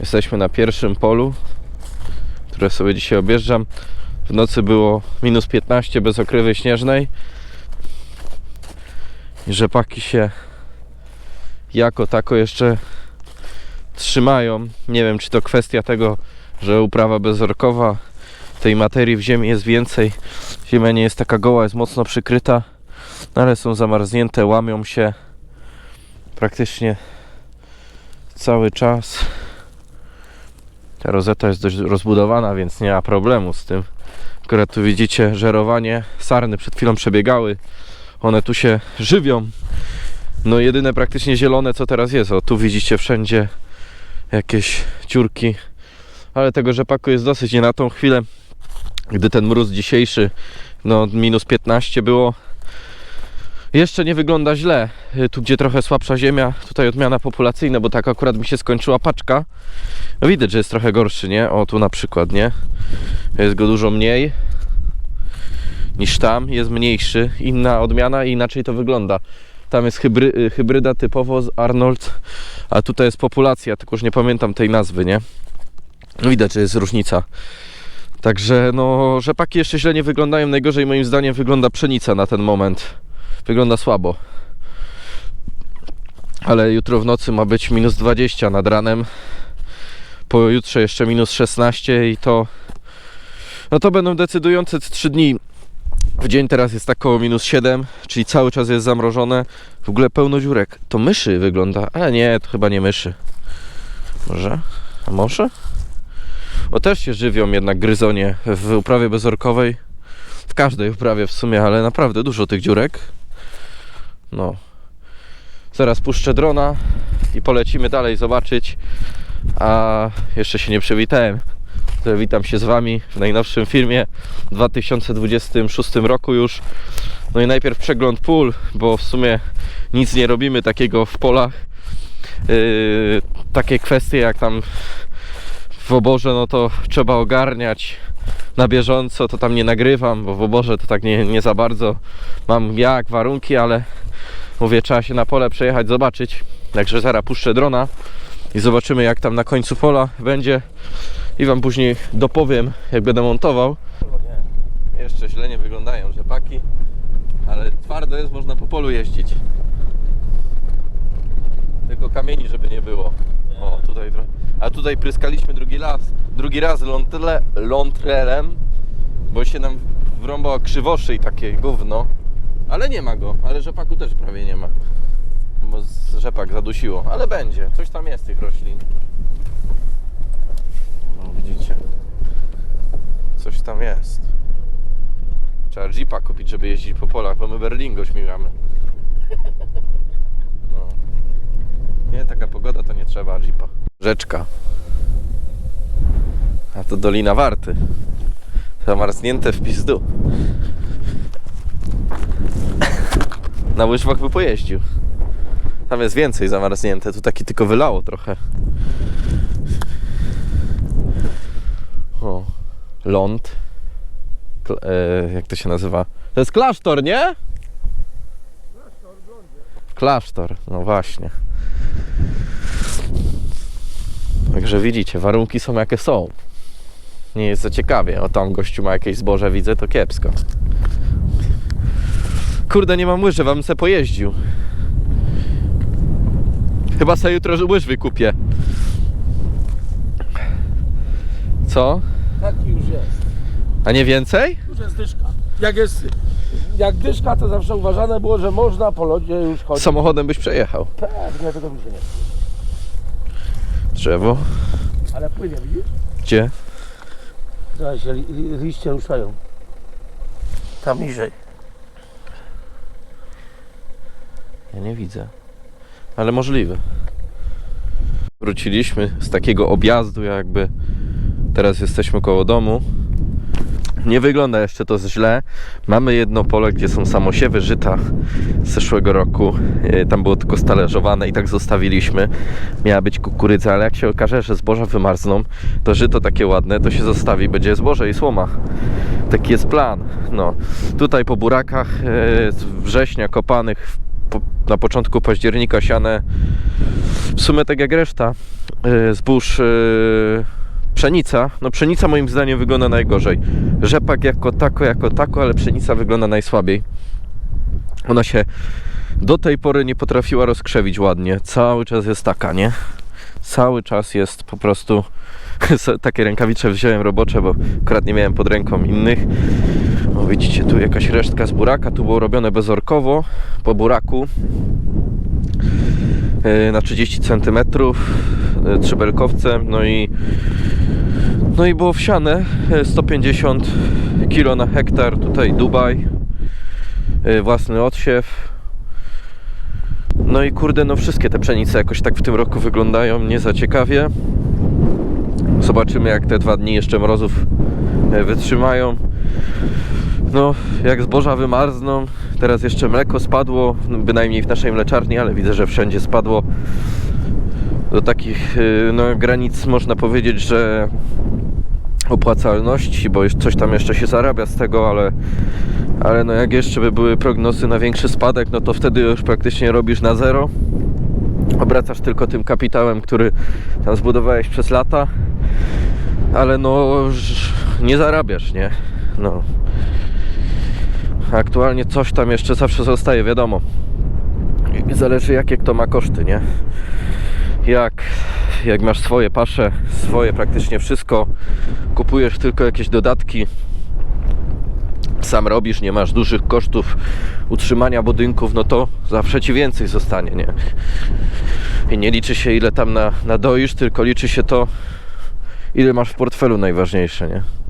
Jesteśmy na pierwszym polu, które sobie dzisiaj objeżdżam. W nocy było minus 15 bez okrywy śnieżnej. I rzepaki się jako tako jeszcze trzymają. Nie wiem, czy to kwestia tego, że uprawa bezorkowa, tej materii w ziemi jest więcej. Ziemia nie jest taka goła, jest mocno przykryta, no ale są zamarznięte, łamią się praktycznie cały czas. Ta rozeta jest dość rozbudowana, więc nie ma problemu z tym. Akurat tu widzicie żerowanie. Sarny przed chwilą przebiegały. One tu się żywią. No jedyne praktycznie zielone co teraz jest. O tu widzicie wszędzie jakieś dziurki. Ale tego rzepaku jest dosyć. Nie na tą chwilę, gdy ten mróz dzisiejszy, no minus 15 było. Jeszcze nie wygląda źle. Y, Tu gdzie trochę słabsza ziemia, tutaj odmiana populacyjna, bo tak akurat mi się skończyła paczka. No widać, że jest trochę gorszy, nie? O tu na przykład, nie? Jest go dużo mniej niż tam, jest mniejszy, inna odmiana i inaczej to wygląda. Tam jest hybry, y, hybryda typowo z Arnold, a tutaj jest populacja, tylko już nie pamiętam tej nazwy, nie? No Widać, że jest różnica. Także no, rzepaki jeszcze źle nie wyglądają. Najgorzej moim zdaniem wygląda pszenica na ten moment. Wygląda słabo. Ale jutro w nocy ma być minus 20 nad ranem. Pojutrze jeszcze minus 16 i to no to będą decydujące 3 dni. W dzień teraz jest tak około minus 7, czyli cały czas jest zamrożone. W ogóle pełno dziurek. To myszy wygląda, ale nie, to chyba nie myszy. Może? A może? Bo też się żywią jednak gryzonie w uprawie bezorkowej. W każdej uprawie w sumie, ale naprawdę dużo tych dziurek. No. Zaraz puszczę drona i polecimy dalej zobaczyć. A jeszcze się nie przywitałem. Witam się z Wami w najnowszym filmie w 2026 roku już. No i najpierw przegląd pól, bo w sumie nic nie robimy takiego w polach. Yy, takie kwestie jak tam w oborze, no to trzeba ogarniać na bieżąco, to tam nie nagrywam, bo w oborze to tak nie, nie za bardzo mam jak, warunki, ale mówię, trzeba się na pole przejechać, zobaczyć. Także zaraz puszczę drona i zobaczymy jak tam na końcu pola będzie i Wam później dopowiem, jak będę montował. Jeszcze źle nie wyglądają rzepaki, ale twardo jest, można po polu jeździć. Tylko kamieni, żeby nie było. O, tutaj trochę. A tutaj pryskaliśmy drugi raz, drugi raz lątle, lątrelem, bo się nam wrąbała krzywoszy i takie gówno. Ale nie ma go, ale rzepaku też prawie nie ma. Bo rzepak zadusiło, ale będzie. Coś tam jest tych roślin. No widzicie. Coś tam jest. Trzeba jeepa kupić, żeby jeździć po polach, bo my Berlingo śmigamy. No. Nie, taka pogoda to nie trzeba jeepa. Rzeczka. A to Dolina Warty. Zamarznięte w pizdu. Na łyżwach by pojeździł. Tam jest więcej zamarznięte. Tu taki tylko wylało trochę. O. Ląd. E, jak to się nazywa? To jest klasztor, nie? Klasztor, no właśnie. Także widzicie, warunki są jakie są. Nie jest za ciekawie. O tam gościu ma jakieś zboże, widzę, to kiepsko. Kurde, nie mam łyży, wam se pojeździł. Chyba sobie jutro łyżwy kupię. Co? Taki już jest. A nie więcej? Już jest dyszka. Jak jest, jak dyszka, to zawsze uważane było, że można po lodzie już chodzić. Samochodem byś przejechał. Pewnie, tego mi się nie. Drzewo. Ale płynie, widzisz? Gdzie? Zobacz, li, li, liście ruszają. Tam niżej. Ja nie widzę. Ale możliwe. Wróciliśmy z takiego objazdu, jakby teraz jesteśmy koło domu. Nie wygląda jeszcze to źle. Mamy jedno pole, gdzie są samosiewy żyta z zeszłego roku. Yy, Tam było tylko stalerzowane i tak zostawiliśmy. Miała być kukurydza, ale jak się okaże, że zboża wymarzną, to żyto takie ładne, to się zostawi, będzie zboże i słoma. Taki jest plan. No. Tutaj po burakach yy, z września kopanych po, na początku października siane w sumie tak jak reszta yy, zbóż yy, pszenica. No pszenica moim zdaniem wygląda najgorzej. Rzepak jako tako, jako tako, ale pszenica wygląda najsłabiej. Ona się do tej pory nie potrafiła rozkrzewić ładnie. Cały czas jest taka, nie? Cały czas jest po prostu takie rękawice wziąłem robocze, bo akurat nie miałem pod ręką innych. Widzicie, tu jakaś resztka z buraka. Tu było robione bezorkowo po buraku yy, na 30 cm yy, trzybelkowce. No i no i było wsiane yy, 150 kg na hektar. Tutaj Dubaj. Własny odsiew. No i kurde, no wszystkie te pszenice jakoś tak w tym roku wyglądają nie za ciekawie. Zobaczymy jak te dwa dni jeszcze mrozów e, wytrzymają. No, jak zboża wymarzną, teraz jeszcze mleko spadło, no, bynajmniej w naszej mleczarni, ale widzę, że wszędzie spadło do takich e, no, granic, można powiedzieć, że opłacalności, bo coś tam jeszcze się zarabia z tego, ale, ale no jak jeszcze by były prognozy na większy spadek, no to wtedy już praktycznie robisz na zero. Obracasz tylko tym kapitałem, który tam zbudowałeś przez lata, ale no nie zarabiasz, nie? No. Aktualnie coś tam jeszcze zawsze zostaje, wiadomo. Zależy jakie kto ma koszty, nie? Jak, jak masz swoje pasze, swoje praktycznie wszystko, kupujesz tylko jakieś dodatki, sam robisz, nie masz dużych kosztów utrzymania budynków, no to zawsze ci więcej zostanie, nie? I nie liczy się ile tam na, nadoisz, tylko liczy się to, ile masz w portfelu najważniejsze, nie?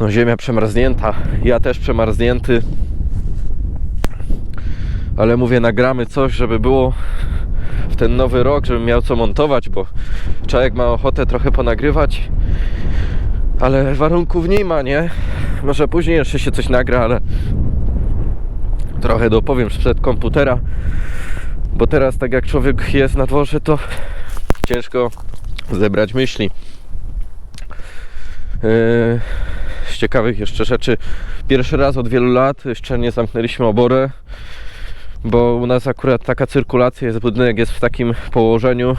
No ziemia przemarznięta, ja też przemarznięty. Ale mówię, nagramy coś, żeby było w ten nowy rok, żebym miał co montować, bo człowiek ma ochotę trochę ponagrywać, ale warunków nie ma, nie? Może później jeszcze się coś nagra, ale trochę dopowiem sprzed komputera, bo teraz tak jak człowiek jest na dworze, to ciężko zebrać myśli. Yy, ciekawych jeszcze rzeczy, pierwszy raz od wielu lat szczelnie zamknęliśmy oborę, bo u nas akurat taka cyrkulacja jest, budynek jest w takim położeniu,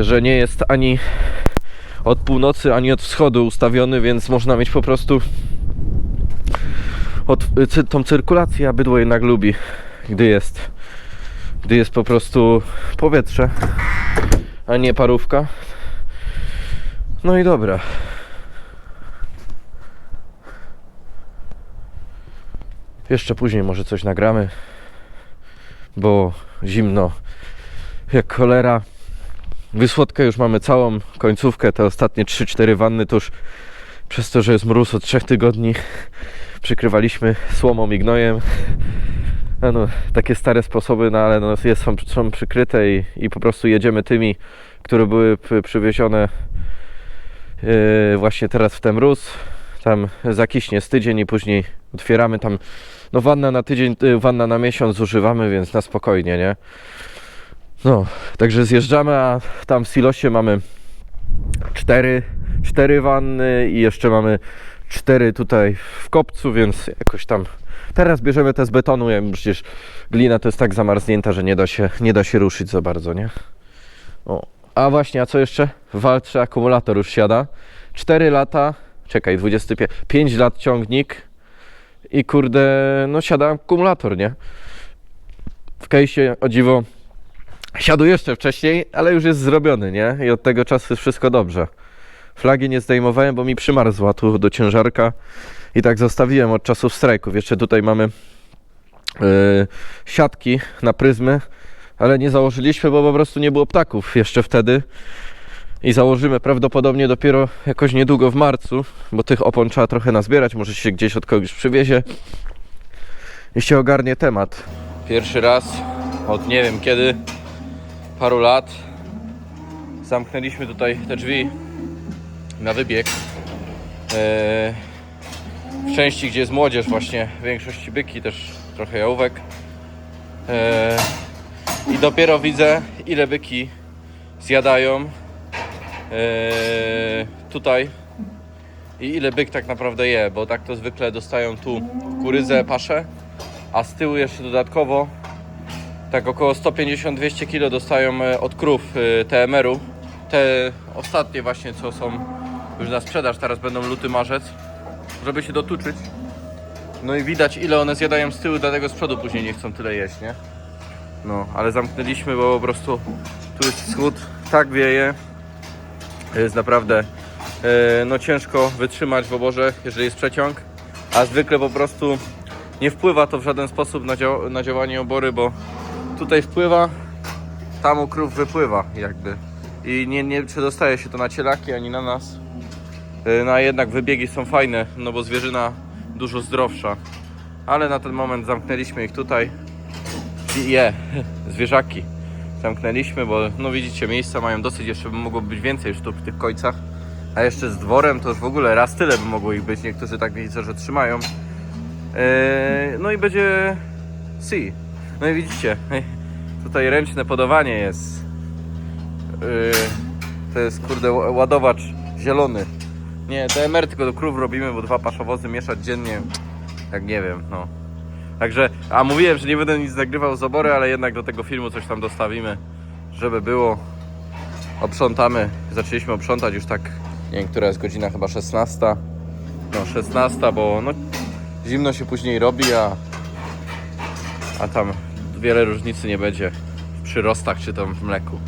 że nie jest ani od północy, ani od wschodu ustawiony, więc można mieć po prostu od, cy, tą cyrkulację, a bydło jednak lubi, gdy jest gdy jest po prostu powietrze, a nie parówka. No i dobra. Jeszcze później może coś nagramy, bo zimno jak cholera. Wysłodkę już mamy całą końcówkę, te ostatnie 3-4 wanny to już przez to, że jest mróz od 3 tygodni przykrywaliśmy słomą i gnojem. No, takie stare sposoby, no ale no, jest, są, są przykryte i, i po prostu jedziemy tymi, które były przywiezione yy, właśnie teraz w ten mróz. Tam zakiśnie z tydzień i później otwieramy tam, no wanna na tydzień, yy, wanna na miesiąc zużywamy, więc na spokojnie, nie? No, także zjeżdżamy, a tam w silosie mamy cztery, cztery wanny i jeszcze mamy cztery tutaj w kopcu, więc jakoś tam teraz bierzemy te z betonu, ja przecież glina to jest tak zamarznięta, że nie da się, nie da się ruszyć za bardzo, nie? O. A właśnie, a co jeszcze? W walce akumulator już siada. 4 lata, czekaj, 25, 5 lat ciągnik i kurde, no siada akumulator, nie? W kejsie, o dziwo, siadł jeszcze wcześniej, ale już jest zrobiony, nie? I od tego czasu jest wszystko dobrze. Flagi nie zdejmowałem, bo mi przymarzła tu do ciężarka i tak zostawiłem od czasów strajków. Jeszcze tutaj mamy yy, siatki na pryzmy, ale nie założyliśmy, bo po prostu nie było ptaków jeszcze wtedy. I założymy prawdopodobnie dopiero jakoś niedługo w marcu, bo tych opon trzeba trochę nazbierać, może się gdzieś od kogoś przywiezie i się ogarnie temat. Pierwszy raz od nie wiem kiedy, paru lat, zamknęliśmy tutaj te drzwi na wybieg. Eee, w części, gdzie jest młodzież właśnie, w większości byki, też trochę jałówek. Eee, I dopiero widzę, ile byki zjadają tutaj i ile byk tak naprawdę je, bo tak to zwykle dostają tu kurydzę, paszę a z tyłu jeszcze dodatkowo tak około 150-200 kg dostają e, od krów e, TMR-u. Te ostatnie właśnie co są już na sprzedaż, teraz będą luty, marzec, żeby się dotuczyć. No i widać ile one zjadają z tyłu, dlatego z przodu później nie chcą tyle jeść, nie? No, ale zamknęliśmy, bo po prostu tu jest wschód, tak wieje. Jest naprawdę e, no ciężko wytrzymać w oborze, jeżeli jest przeciąg, a zwykle po prostu nie wpływa to w żaden sposób na, na działanie obory, bo tutaj wpływa, tam u krów wypływa jakby. I nie, nie przedostaje się to na cielaki ani na nas. E, No a jednak wybiegi są fajne, no bo zwierzyna dużo zdrowsza. Ale na ten moment zamknęliśmy ich tutaj. Je, zwierzaki. Zamknęliśmy, bo no widzicie, miejsca mają dosyć, jeszcze by mogło być więcej sztuk w tych końcach. A jeszcze z dworem to już w ogóle raz tyle by mogło ich być. Niektórzy tak widzę, że trzymają. Eee, no i będzie si. No i widzicie, tutaj ręczne podawanie jest. Eee, to jest kurde ładowacz zielony. Nie, DMR tylko do krów robimy, bo dwa paszowozy mieszać dziennie. Jak nie wiem, no. Także, a mówiłem, że nie będę nic nagrywał z obory, ale jednak do tego filmu coś tam dostawimy, żeby było. Oprzątamy, zaczęliśmy oprzątać już tak, nie wiem, która jest godzina, chyba 16. No 16, bo no, zimno się później robi, a, a tam wiele różnicy nie będzie w przyrostach czy tam w mleku.